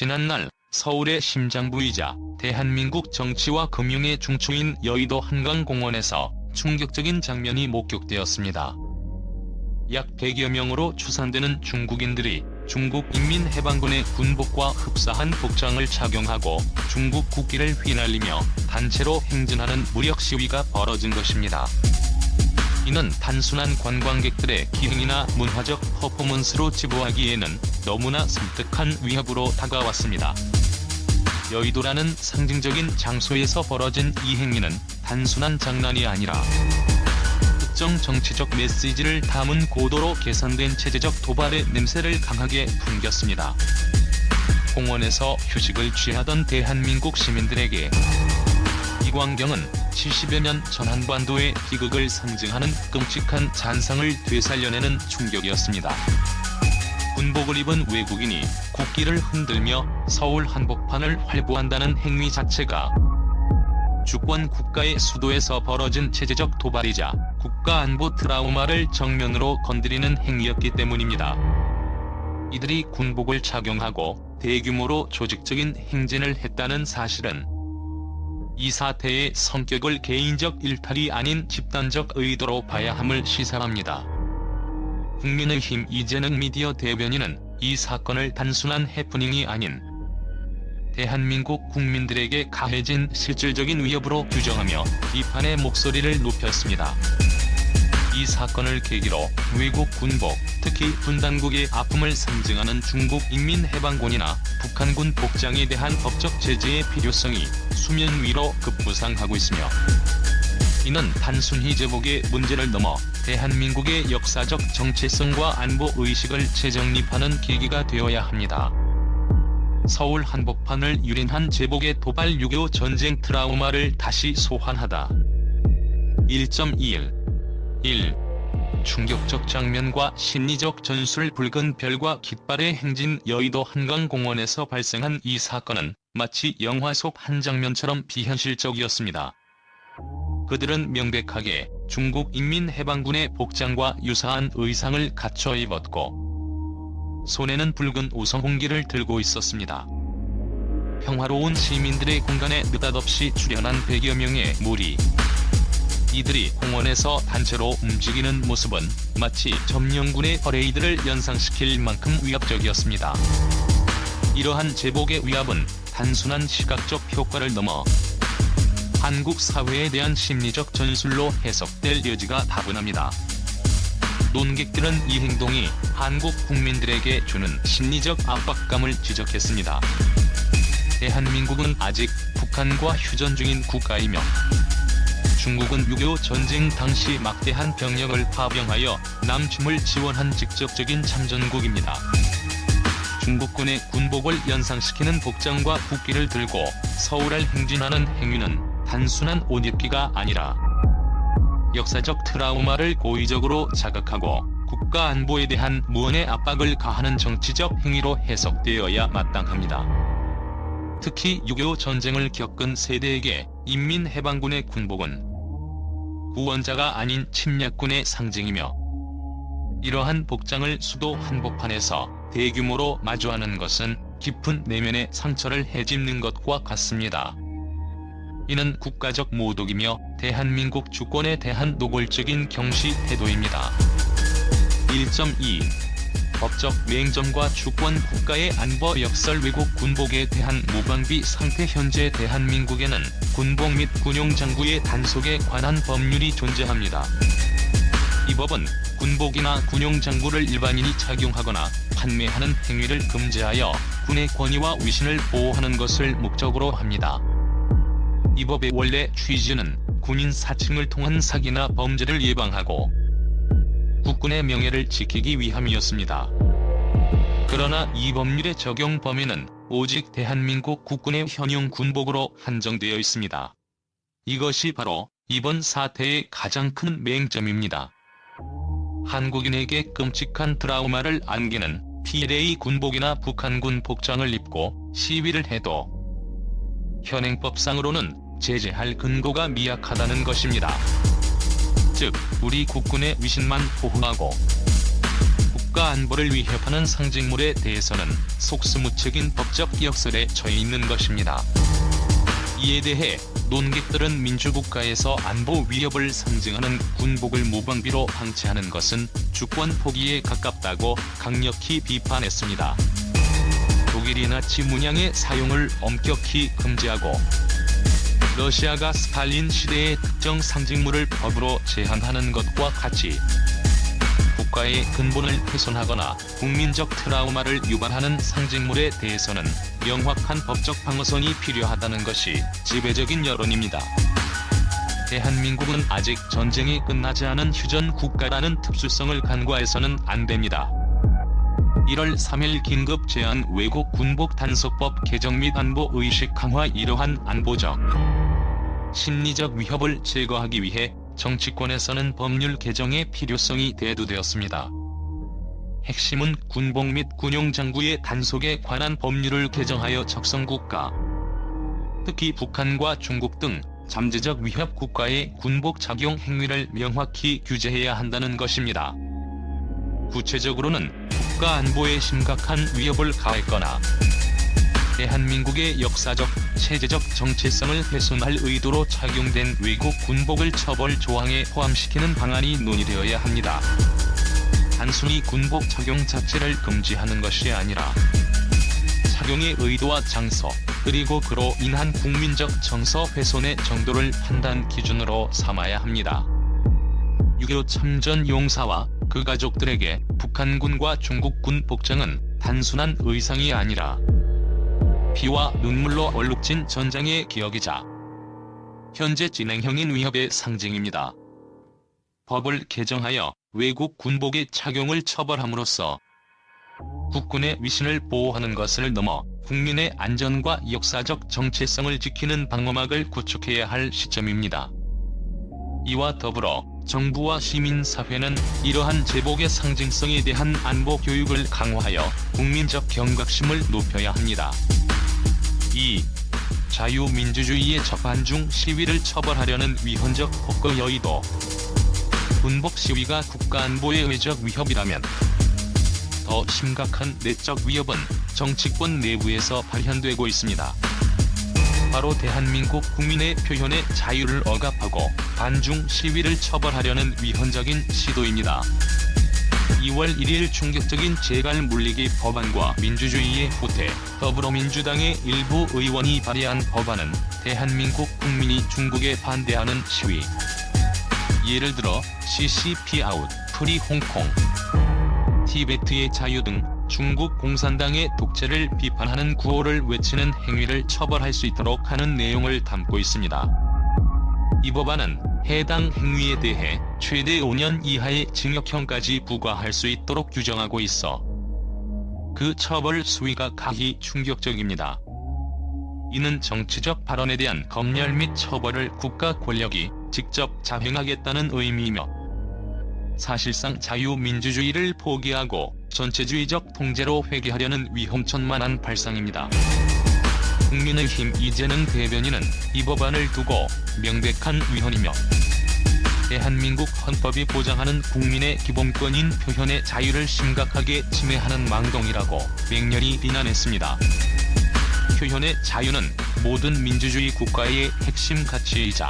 지난날 서울의 심장부이자 대한민국 정치와 금융의 중추인 여의도 한강공원에서 충격적인 장면이 목격되었습니다. 약 100여 명으로 추산되는 중국인들이 중국 인민해방군의 군복과 흡사한 복장을 착용하고 중국 국기를 휘날리며 단체로 행진하는 무력 시위가 벌어진 것입니다. 이는 단순한 관광객들의 기흥이나 문화적 퍼포먼스로 지부하기에는 너무나 섬뜩한 위협으로 다가왔습니다. 여의도라는 상징적인 장소에서 벌어진 이 행위는 단순한 장난이 아니라 특정 정치적 메시지를 담은 고도로 계산된 체제적 도발의 냄새를 강하게 풍겼습니다. 공원에서 휴식을 취하던 대한민국 시민들에게 이 광경은 70여 년 전 한반도의 비극을 상징하는 끔찍한 잔상을 되살려내는 충격이었습니다. 군복을 입은 외국인이 국기를 흔들며 서울 한복판을 활보한다는 행위 자체가 주권 국가의 수도에서 벌어진 체제적 도발이자 국가 안보 트라우마를 정면으로 건드리는 행위였기 때문입니다. 이들이 군복을 착용하고 대규모로 조직적인 행진을 했다는 사실은 이 사태의 성격을 개인적 일탈이 아닌 집단적 의도로 봐야 함을 시사합니다. 국민의힘 이재능 미디어 대변인은 이 사건을 단순한 해프닝이 아닌 대한민국 국민들에게 가해진 실질적인 위협으로 규정하며 비판의 목소리를 높였습니다. 이 사건을 계기로 외국 군복, 특히 분단국의 아픔을 상징하는 중국 인민해방군이나 북한군 복장에 대한 법적 제재의 필요성이 수면 위로 급부상하고 있으며 이는 단순히 제복의 문제를 넘어 대한민국의 역사적 정체성과 안보 의식을 재정립하는 계기가 되어야 합니다. 서울 한복판을 유린한 제복의 도발 6.25 전쟁 트라우마를 다시 소환하다. 1.21 1. 충격적 장면과 심리적 전술 붉은 별과 깃발의 행진 여의도 한강공원에서 발생한 이 사건은 마치 영화 속 한 장면처럼 비현실적이었습니다. 그들은 명백하게 중국 인민해방군의 복장과 유사한 의상을 갖춰 입었고 손에는 붉은 우성홍기를 들고 있었습니다. 평화로운 시민들의 공간에 느닷없이 출현한 100여 명의 무리. 이들이 공원에서 단체로 움직이는 모습은 마치 점령군의 퍼레이드를 연상시킬 만큼 위압적이었습니다. 이러한 제복의 위압은 단순한 시각적 효과를 넘어 한국 사회에 대한 심리적 전술로 해석될 여지가 다분합니다. 논객들은 이 행동이 한국 국민들에게 주는 심리적 압박감을 지적했습니다. 대한민국은 아직 북한과 휴전 중인 국가이며 중국은 6.25 전쟁 당시 막대한 병력을 파병하여 남침을 지원한 직접적인 참전국입니다. 중국군의 군복을 연상시키는 복장과 국기를 들고 서울을 행진하는 행위는 단순한 옷 입기가 아니라 역사적 트라우마를 고의적으로 자극하고 국가 안보에 대한 무언의 압박을 가하는 정치적 행위로 해석되어야 마땅합니다. 특히 6.25 전쟁을 겪은 세대에게 인민해방군의 군복은 구원자가 아닌 침략군의 상징이며 이러한 복장을 수도 한복판에서 대규모로 마주하는 것은 깊은 내면의 상처를 헤집는 것과 같습니다. 이는 국가적 모독이며 대한민국 주권에 대한 노골적인 경시 태도입니다. 1.2 법적 맹점과 주권 국가의 안보 역설 왜곡 군복에 대한 무방비 상태 현재 대한민국에는 군복 및 군용 장구의 단속에 관한 법률이 존재합니다. 이 법은 군복이나 군용 장구를 일반인이 착용하거나 판매하는 행위를 금지하여 군의 권위와 위신을 보호하는 것을 목적으로 합니다. 이 법의 원래 취지는 군인 사칭을 통한 사기나 범죄를 예방하고 국군의 명예를 지키기 위함이었습니다. 그러나 이 법률의 적용 범위는 오직 대한민국 국군의 현용 군복으로 한정되어 있습니다. 이것이 바로 이번 사태의 가장 큰 맹점입니다. 한국인에게 끔찍한 트라우마를 안기는 PLA 군복이나 북한군 복장을 입고 시위를 해도 현행법상으로는 제재할 근거가 미약하다는 것입니다. 즉, 우리 국군의 위신만 보호하고 국가 안보를 위협하는 상징물에 대해서는 속수무책인 법적 역설에 처해 있는 것입니다. 이에 대해 논객들은 민주국가에서 안보 위협을 상징하는 군복을 모방비로 방치하는 것은 주권 포기에 가깝다고 강력히 비판했습니다. 독일이 나치 문양의 사용을 엄격히 금지하고 러시아가 스탈린 시대의 특정 상징물을 법으로 제한하는 것과 같이 국가의 근본을 훼손하거나 국민적 트라우마를 유발하는 상징물에 대해서는 명확한 법적 방어선이 필요하다는 것이 지배적인 여론입니다. 대한민국은 아직 전쟁이 끝나지 않은 휴전 국가라는 특수성을 간과해서는 안 됩니다. 1월 3일 긴급 제안 외국 군복 단속법 개정 및 안보 의식 강화 이러한 안보적 심리적 위협을 제거하기 위해 정치권에서는 법률 개정의 필요성이 대두되었습니다. 핵심은 군복 및 군용 장구의 단속에 관한 법률을 개정하여 적성국가, 특히 북한과 중국 등 잠재적 위협 국가의 군복 착용 행위를 명확히 규제해야 한다는 것입니다. 구체적으로는 국가 안보에 심각한 위협을 가했거나 대한민국의 역사적, 체제적 정체성을 훼손할 의도로 착용된 외국 군복을 처벌 조항에 포함시키는 방안이 논의되어야 합니다. 단순히 군복 착용 자체를 금지하는 것이 아니라 착용의 의도와 장소, 그리고 그로 인한 국민적 정서 훼손의 정도를 판단 기준으로 삼아야 합니다. 6.25 참전 용사와 그 가족들에게 북한군과 중국군 복장은 단순한 의상이 아니라 피와 눈물로 얼룩진 전장의 기억이자 현재 진행형인 위협의 상징입니다. 법을 개정하여 외국 군복의 착용을 처벌함으로써 국군의 위신을 보호하는 것을 넘어 국민의 안전과 역사적 정체성을 지키는 방어막을 구축해야 할 시점입니다. 이와 더불어 정부와 시민사회는 이러한 제복의 상징성에 대한 안보 교육을 강화하여 국민적 경각심을 높여야 합니다. 2. 자유민주주의의 접안중 시위를 처벌하려는 위헌적 폭거 여의도 군복 시위가 국가안보의 의적 위협이라면 더 심각한 내적 위협은 정치권 내부에서 발현되고 있습니다. 바로 대한민국 국민의 표현의 자유를 억압하고 반중 시위를 처벌하려는 위헌적인 시도입니다. 2월 1일 충격적인 재갈 물리기 법안과 민주주의의 후퇴, 더불어민주당의 일부 의원이 발의한 법안은 대한민국 국민이 중국에 반대하는 시위. 예를 들어 CCP 아웃, 프리 홍콩, 티베트의 자유 등 중국 공산당의 독재를 비판하는 구호를 외치는 행위를 처벌할 수 있도록 하는 내용을 담고 있습니다. 이 법안은 해당 행위에 대해 최대 5년 이하의 징역형까지 부과할 수 있도록 규정하고 있어 그 처벌 수위가 가히 충격적입니다. 이는 정치적 발언에 대한 검열 및 처벌을 국가 권력이 직접 자행하겠다는 의미이며 사실상 자유민주주의를 포기하고 전체주의적 통제로 회귀하려는 위험천만한 발상입니다. 국민의힘 이재능 대변인은 이 법안을 두고 명백한 위헌이며 대한민국 헌법이 보장하는 국민의 기본권인 표현의 자유를 심각하게 침해하는 망동이라고 맹렬히 비난했습니다. 표현의 자유는 모든 민주주의 국가의 핵심 가치이자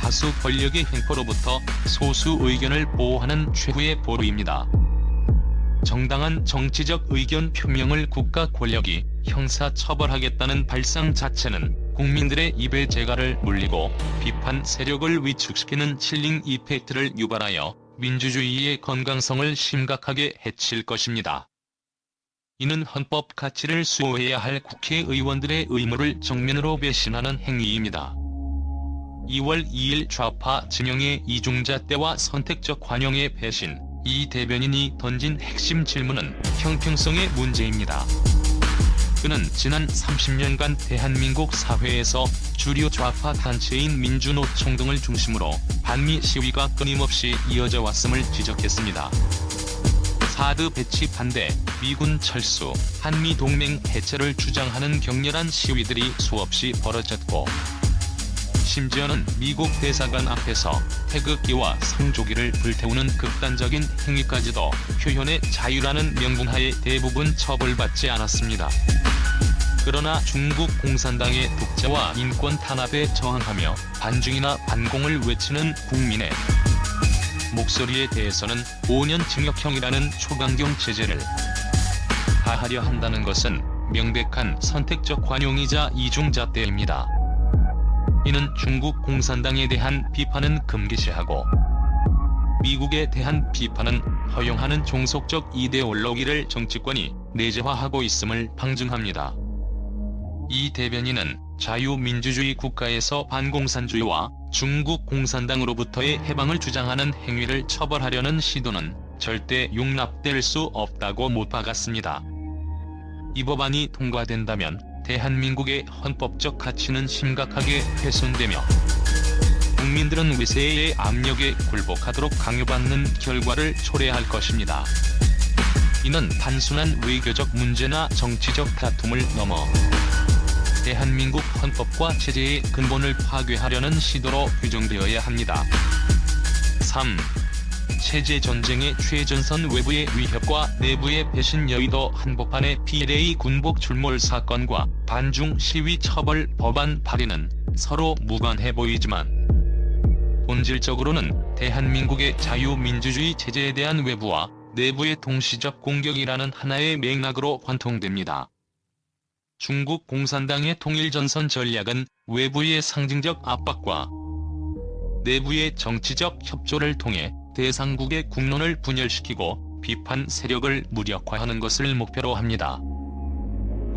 다수 권력의 횡포로부터 소수 의견을 보호하는 최후의 보루입니다. 정당한 정치적 의견 표명을 국가 권력이 형사 처벌하겠다는 발상 자체는 국민들의 입에 재갈을 물리고 비판 세력을 위축시키는 칠링 이펙트를 유발하여 민주주의의 건강성을 심각하게 해칠 것입니다. 이는 헌법 가치를 수호해야 할 국회의원들의 의무를 정면으로 배신하는 행위입니다. 2월 2일 좌파 진영의 이중자 때와 선택적 관용의 배신, 이 대변인이 던진 핵심 질문은 형평성의 문제입니다. 그는 지난 30년간 대한민국 사회에서 주류 좌파 단체인 민주노총 등을 중심으로 반미 시위가 끊임없이 이어져 왔음을 지적했습니다. 사드 배치 반대, 미군 철수, 한미 동맹 해체를 주장하는 격렬한 시위들이 수없이 벌어졌고 심지어는 미국 대사관 앞에서 태극기와 성조기를 불태우는 극단적인 행위까지도 표현의 자유라는 명분하에 대부분 처벌받지 않았습니다. 그러나 중국 공산당의 독재와 인권 탄압에 저항하며 반중이나 반공을 외치는 국민의 목소리에 대해서는 5년 징역형이라는 초강경 제재를 가하려 한다는 것은 명백한 선택적 관용이자 이중잣대입니다. 이는 중국 공산당에 대한 비판은 금기시하고 미국에 대한 비판은 허용하는 종속적 이데올로기를 정치권이 내재화하고 있음을 방증합니다. 이 대변인은 자유민주주의 국가에서 반공산주의와 중국 공산당으로부터의 해방을 주장하는 행위를 처벌하려는 시도는 절대 용납될 수 없다고 못 박았습니다. 이 법안이 통과된다면 대한민국의 헌법적 가치는 심각하게 훼손되며 국민들은 외세의 압력에 굴복하도록 강요받는 결과를 초래할 것입니다. 이는 단순한 외교적 문제나 정치적 다툼을 넘어 대한민국 헌법과 체제의 근본을 파괴하려는 시도로 규정되어야 합니다. 3. 체제 전쟁의 최전선 외부의 위협과 내부의 배신 여의도 한복판의 PLA 군복 출몰 사건과 반중 시위 처벌 법안 발의는 서로 무관해 보이지만 본질적으로는 대한민국의 자유민주주의 체제에 대한 외부와 내부의 동시적 공격이라는 하나의 맥락으로 관통됩니다. 중국 공산당의 통일전선 전략은 외부의 상징적 압박과 내부의 정치적 협조를 통해 대상국의 국론을 분열시키고 비판 세력을 무력화하는 것을 목표로 합니다.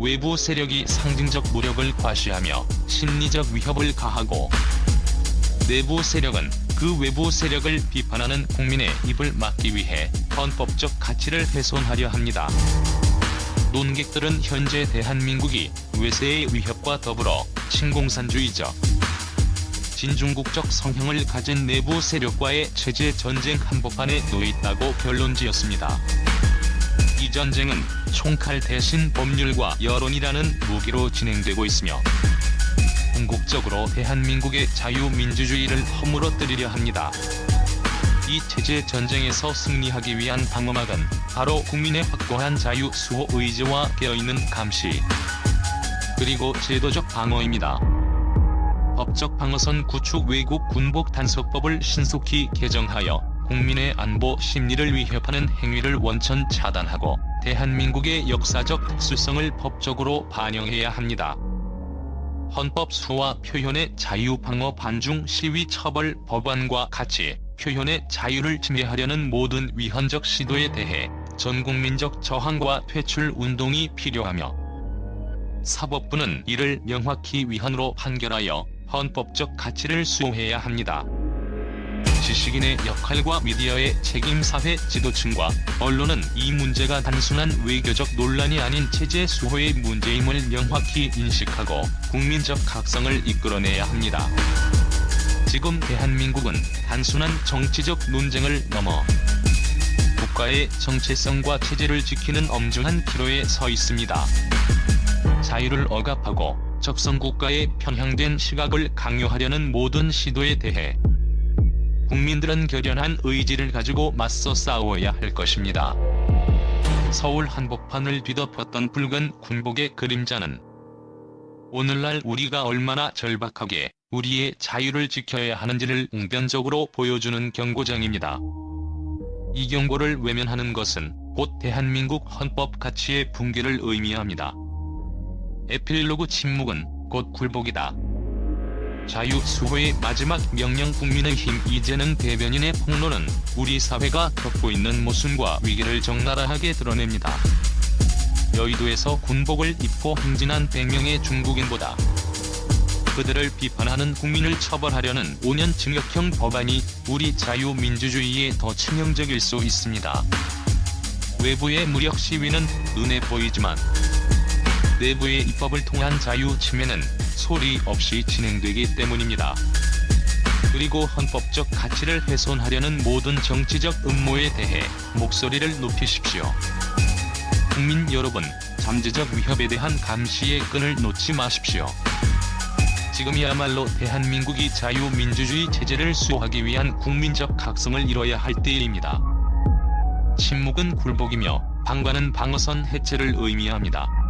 외부 세력이 상징적 무력을 과시하며 심리적 위협을 가하고 내부 세력은 그 외부 세력을 비판하는 국민의 입을 막기 위해 헌법적 가치를 훼손하려 합니다. 논객들은 현재 대한민국이 외세의 위협과 더불어 신공산주의적 진중국적 성향을 가진 내부 세력과의 체제 전쟁 한복판에 놓여 있다고 결론지었습니다. 이 전쟁은 총칼 대신 법률과 여론이라는 무기로 진행되고 있으며 궁극적으로 대한민국의 자유민주주의를 허물어뜨리려 합니다. 이 체제 전쟁에서 승리하기 위한 방어막은 바로 국민의 확고한 자유 수호 의지와 깨어있는 감시 그리고 제도적 방어입니다. 법적 방어선 구축 외국 군복 단속법을 신속히 개정하여 국민의 안보 심리를 위협하는 행위를 원천 차단하고 대한민국의 역사적 특수성을 법적으로 반영해야 합니다. 헌법 수호와 표현의 자유 방어 반중 시위 처벌 법안과 같이 표현의 자유를 침해하려는 모든 위헌적 시도에 대해 전국민적 저항과 퇴출 운동이 필요하며 사법부는 이를 명확히 위헌으로 판결하여 헌법적 가치를 수호해야 합니다. 지식인의 역할과 미디어의 책임 사회 지도층과 언론은 이 문제가 단순한 외교적 논란이 아닌 체제 수호의 문제임을 명확히 인식하고 국민적 각성을 이끌어내야 합니다. 지금 대한민국은 단순한 정치적 논쟁을 넘어 국가의 정체성과 체제를 지키는 엄중한 기로에 서 있습니다. 자유를 억압하고 적성국가에 편향된 시각을 강요하려는 모든 시도에 대해 국민들은 결연한 의지를 가지고 맞서 싸워야 할 것입니다. 서울 한복판을 뒤덮었던 붉은 군복의 그림자는 오늘날 우리가 얼마나 절박하게 우리의 자유를 지켜야 하는지를 웅변적으로 보여주는 경고장입니다. 이 경고를 외면하는 것은 곧 대한민국 헌법 가치의 붕괴를 의미합니다. 에필로그 침묵은 곧 굴복이다. 자유 수호의 마지막 명령 국민의힘 이재능 대변인의 폭로는 우리 사회가 겪고 있는 모순과 위기를 적나라하게 드러냅니다. 여의도에서 군복을 입고 행진한 100명의 중국인보다 그들을 비판하는 국민을 처벌하려는 5년 징역형 법안이 우리 자유민주주의에 더 치명적일 수 있습니다. 외부의 무력 시위는 눈에 보이지만 내부의 입법을 통한 자유 침해는 소리 없이 진행되기 때문입니다. 그리고 헌법적 가치를 훼손하려는 모든 정치적 음모에 대해 목소리를 높이십시오. 국민 여러분, 잠재적 위협에 대한 감시의 끈을 놓지 마십시오. 지금이야말로 대한민국이 자유민주주의 체제를 수호하기 위한 국민적 각성을 이뤄야 할 때입니다. 침묵은 굴복이며 방관은 방어선 해체를 의미합니다.